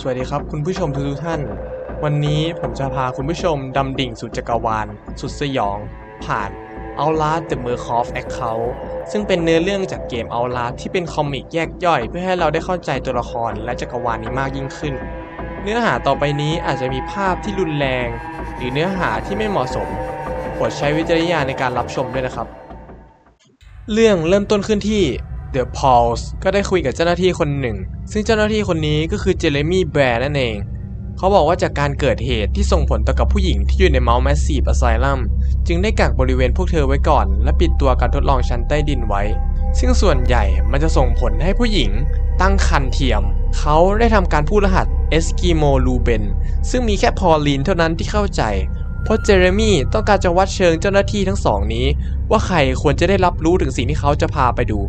สวัสดีครับคุณผู้ชมทุกท่าน วันนี้ผมจะพาคุณผู้ชมดำดิ่งสู่จักรวาล สุดสยอง ผ่าน Outlast The Murkoff Account ซึ่งเป็นเนื้อเรื่องจากเกม Outlast ที่เป็นคอมิกแยกย่อย เพื่อให้เราได้เข้าใจตัวละครและจักรวาลนี้มากยิ่งขึ้น เนื้อหาต่อไปนี้อาจจะมีภาพที่รุนแรง หรือเนื้อหาที่ไม่เหมาะสมโปรดใช้วิจารณญาณในการรับชมด้วยนะครับ เรื่องเริ่มต้นขึ้นที่ The Pauls ก็ได้คุยกับเจ้าหน้าที่คนหนึ่ง ซึ่งเจ้าหน้าที่คนนี้ก็คือเจเรมี่แบร์นั่นเอง เขาบอกว่าจากการเกิดเหตุที่ส่งผลต่อกับผู้หญิงที่อยู่ใน Mount Massive Asylum จึงได้กักบริเวณพวกเธอไว้ก่อน และปิดตัวการทดลองชั้นใต้ดินไว้ ซึ่งส่วนใหญ่มันจะส่งผลให้ผู้หญิงตั้งครรภ์เทียม เขาได้ทำการพูดรหัสเอสกิโมลูเบนซึ่งมีแค่พอลลีนเท่านั้นที่เข้าใจ เพราะเจเรมี่ต้องการจะวัดเชิงเจ้าหน้าที่ทั้งสองนี้ ว่าใครควรจะได้รับรู้ถึงสิ่งที่เขาจะพาไปดู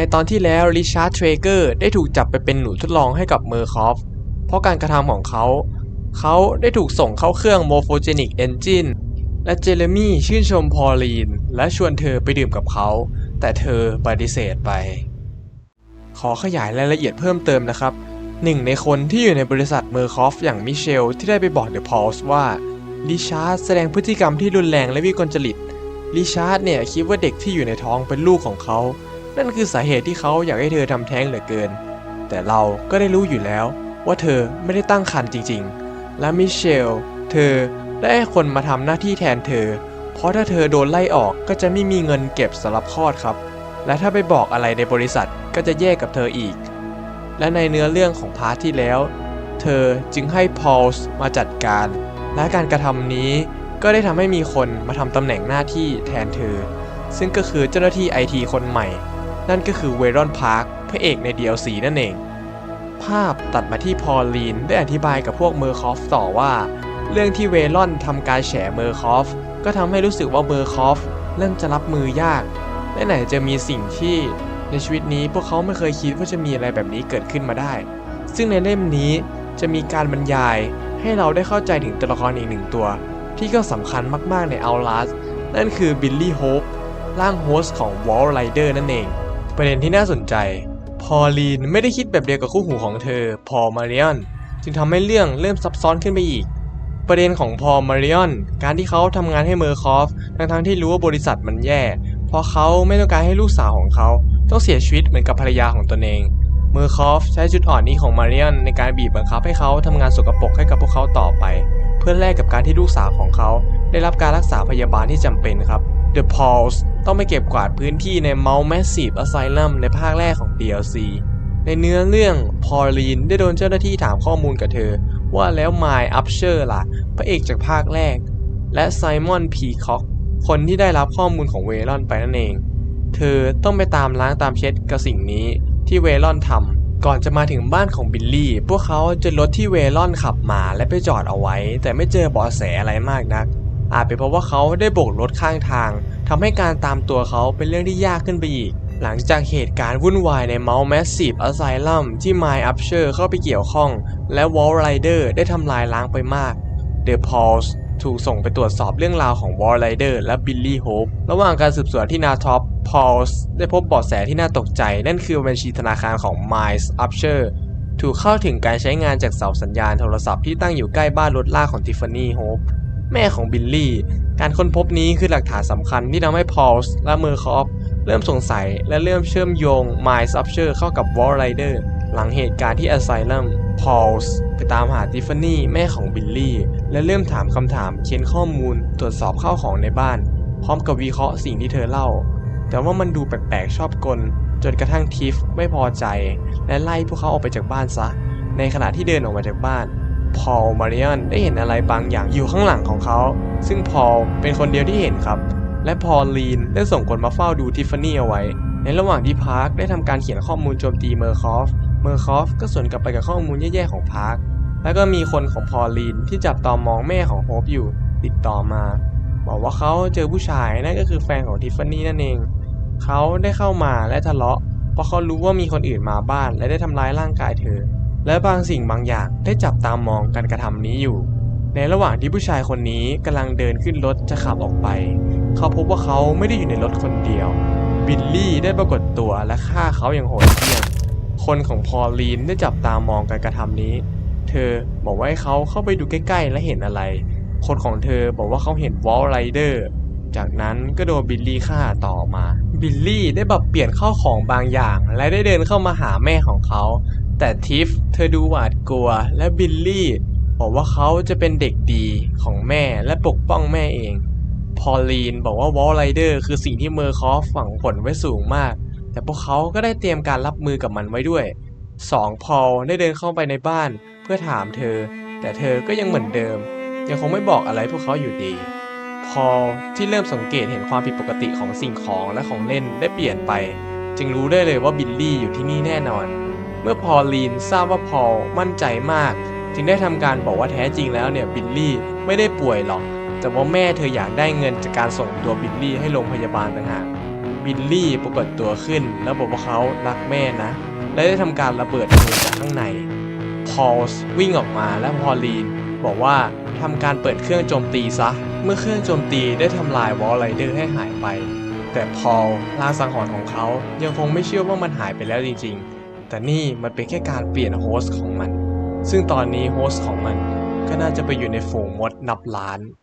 ในตอนที่แล้วริชาร์ดเทรเกอร์ได้ถูกจับไปเป็นหนูทดลองให้กับเมอร์คอฟ เพราะการกระทำของเขา เขาได้ถูกส่งเข้าเครื่องโมโฟเจนิกเอนจินและเจเรมี่ชื่นชมพอลลีน และชวนเธอไปดื่มกับเขา แต่เธอปฏิเสธไป ขอขยายรายละเอียดเพิ่มเติมนะครับหนึ่งในคนที่อยู่ในบริษัทเมอร์คอฟอย่างมิเชลที่ได้ไปบอกเดอะพอลส์ว่าริชาร์ดแสดงพฤติกรรมที่รุนแรงและวิกลจริตริชาร์ดเนี่ยคิดว่าเด็กที่อยู่ในท้องเป็นลูกของเขา นั่นคือสาเหตุที่เขาอยากให้เธอทำแท้งเหลือเกิน แต่เราก็ได้รู้อยู่แล้ว ว่าเธอไม่ได้ตั้งครรภ์จริง ๆ และมิเชล เธอได้ให้คนมาทำหน้าที่แทนเธอ เพราะถ้าเธอโดนไล่ออกก็จะไม่มีเงินเก็บสำหรับคลอดครับ และถ้าไปบอกอะไรในบริษัทก็จะแยกกับเธออีก และในเนื้อเรื่องของพาร์ทที่แล้ว เธอจึงให้พอลส์มาจัดการ และการกระทำนี้ก็ได้ทำให้มีคนมาทำตำแหน่งหน้าที่แทนเธอ ซึ่งก็คือเจ้าหน้าที่ไอทีคนใหม่ นั่นก็คือเวรอนพาร์คพระเอกใน DLC นั่นเอง ภาพตัดมาที่พอลลีนได้อธิบายกับพวกเมอร์คอฟต่อว่า เรื่องที่เวรอนทำการแฉเมอร์คอฟก็ทำให้รู้สึกว่าเมอร์คอฟเริ่มจะรับมือยาก และไหนจะมีสิ่งที่ในชีวิตนี้พวกเขาไม่เคยคิดว่าจะมีอะไรแบบนี้เกิดขึ้นมาได้ ซึ่งในเล่มนี้จะมีการบรรยายให้เราได้เข้าใจถึงตัวละครอีกหนึ่งตัว ที่ก็สำคัญมากๆใน Outlast นั่นคือบิลลี่โฮปร่างโฮสต์ของ Wall Rider นั่นเอง ประเด็นที่น่าสนใจ พอลีนไม่ได้คิดแบบเดียวกับคู่หูของเธอ พอมาริออนจึงทำให้เรื่องเริ่มซับซ้อนขึ้นไปอีก ประเด็นของพอมาริออนการที่เขาทำงานให้เมอร์คอฟทั้งๆที่รู้ว่าบริษัทมันแย่ เพราะเขาไม่ต้องการให้ลูกสาวของเขาต้องเสียชีวิตเหมือนกับภรรยาของตนเอง เมอร์คอฟใช้จุดอ่อนนี้ของมาริออนในการบีบบังคับให้เขาทำงานสกปรกให้กับพวกเขาต่อไป เพื่อแลกกับการที่ลูกสาวของเขา ได้รับการรักษาพยาบาลที่จำเป็นครับ The Pauls ต้องไปเก็บกวาดพื้นที่ใน Mount Massive Asylum ในภาคแรกของ DLC ในเนื้อเรื่องพอลลีนได้โดนเจ้าหน้าที่ถามข้อมูลกับเธอ ว่าแล้ว My Upsher ล่ะ พระเอกจากภาคแรก และ Simon Peacock คนที่ได้รับข้อมูลของเวลอนไปนั่นเอง เธอต้องไปตามล้างตามเช็ดกับสิ่งนี้ที่เวลอนทำก่อนจะมาถึงบ้านของบิลลี่ พวกเขาจะรถที่เวลอนขับมาและไปจอดเอาไว้ แต่ไม่เจอเบาะแสอะไรมากนัก อาจเป็นเพราะว่าเขาได้โบกรถข้างทางทำให้การตามตัวเขาเป็นเรื่องที่ยากขึ้นไปอีก หลังจากเหตุการณ์วุ่นวายใน Mount Massive Asylum ที่ My Upsher เข้าไปเกี่ยวข้อง และ Wall Rider ได้ทำลายล้างไปมาก The Pauls ถูกส่งไปตรวจสอบเรื่องราวของ Wall Rider และ Billy Hope ระหว่างการสืบสวนที่นาท็อป Pauls ได้พบเบาะแสที่น่าตกใจ นั่นคือบัญชีธนาคารของ Miles Upsher ถูกเข้าถึงการใช้งานจากเสาสัญญาณโทรศัพท์ที่ตั้งอยู่ใกล้บ้านรถลากของ Tiffany Hope แม่ของบิลลี่ การค้นพบนี้คือหลักฐานสำคัญที่ทำให้พอลส์และเมอร์คอฟเริ่มสงสัยและเริ่มเชื่อมโยง Miles Upsher เข้ากับ Wall Rider หลังเหตุการณ์ที่ Asylum พอลส์ไปตามหาทิฟฟานี่แม่ของบิลลี่ และเริ่มถามคำถามเขียนข้อมูล ตรวจสอบข้าวของในบ้าน พร้อมกับวิเคราะห์สิ่งที่เธอเล่า แต่ว่ามันดูแปลกๆชอบกล จนกระทั่งทิฟไม่พอใจ และไล่พวกเขาออกไปจากบ้านซะ ในขณะที่เดินออกมาจากบ้าน พอลมาริออนได้เห็นอะไรบางอย่างอยู่ข้างหลังของเขา ซึ่งพอลเป็นคนเดียวที่เห็นครับ และพอลลีนได้ส่งคนมาเฝ้าดูทิฟฟานี่เอาไว้ ในระหว่างที่พาร์คได้ทำการเขียนข้อมูลโจมตีเมอร์คอฟ เมอร์คอฟก็สวนกลับไปกับข้อมูลแย่ๆของพาร์ค แล้วก็มีคนของพอลลีนที่จับตอมองแม่ของโฮปอยู่ติดต่อมา บอกว่าเขาเจอผู้ชายนั่นก็คือแฟนของทิฟฟานี่นั่นเองเขาได้เข้ามาและทะเลาะ เพราะเขารู้ว่ามีคนอื่นมาบ้านและได้ทำร้ายร่างกายเธอ และบางสิ่งบางอย่างได้จับตามมองการกระทำนี้อยู่ ในระหว่างที่ผู้ชายคนนี้กำลังเดินขึ้นรถจะขับออกไป เขาพบว่าเขาไม่ได้อยู่ในรถคนเดียว บิลลี่ได้ปรากฏตัวและฆ่าเขาอย่างโหดเหี้ยม คนของพอลลีนได้จับตามองการกระทำนี้ เธอบอกว่าให้เขาเข้าไปดูใกล้ๆ และเห็นอะไร คนของเธอบอกว่าเขาเห็นวอลไรเดอร์จากนั้นก็โดนบิลลี่ฆ่าต่อมา บิลลี่ได้แบบเปลี่ยนข้าของบางอย่าง และได้เดินเข้ามาหาแม่ของเขา แต่ทิฟเธอดูหวาดกลัวและบิลลี่บอกว่าเขาจะเป็นเด็กดีของแม่และปกป้องแม่เอง พอลีนบอกว่าวอลไรเดอร์คือสิ่งที่เมอร์คอฟฝังผลไว้สูงมาก แต่พวกเขาก็ได้เตรียมการรับมือกับมันไว้ด้วยสองพอลได้เดินเข้าไปในบ้านเพื่อถามเธอ แต่เธอก็ยังเหมือนเดิม ยังคงไม่บอกอะไรพวกเขาอยู่ดี พอลที่เริ่มสังเกตเห็นความผิดปกติของสิ่งของและของเล่นได้เปลี่ยนไป จึงรู้ได้เลยว่าบิลลี่อยู่ที่นี่แน่นอน มื่อพอลีนทราบว่าพอลมั่นใจมาก จึงได้ทำการบอกว่าแท้จริงแล้วเนี่ยบิลลี่ไม่ได้ป่วยหรอก แต่ว่าแม่เธออยากได้เงินจากการส่งตัวบิลลี่ให้โรงพยาบาลต่างหากบิลลี่ปรากฏตัวขึ้น แล้วบอกว่าเขารักแม่นะ และได้ทำการระเบิดเธอจากข้างในพอลส์วิ่งออกมาและพอลีนบอกว่าทำการเปิดเครื่องโจมตีซะ เมื่อเครื่องโจมตีได้ทำลายวอลไรเดอร์ให้หายไป แต่พอลลางสังหรณ์ของเขายังคงไม่เชื่อว่ามันหายไปแล้วจริงๆ แต่นี่มันเป็นแค่การเปลี่ยนโฮสต์ของมัน ซึ่งตอนนี้โฮสต์ของมันก็น่าจะไปอยู่ในฝูงมดนับล้าน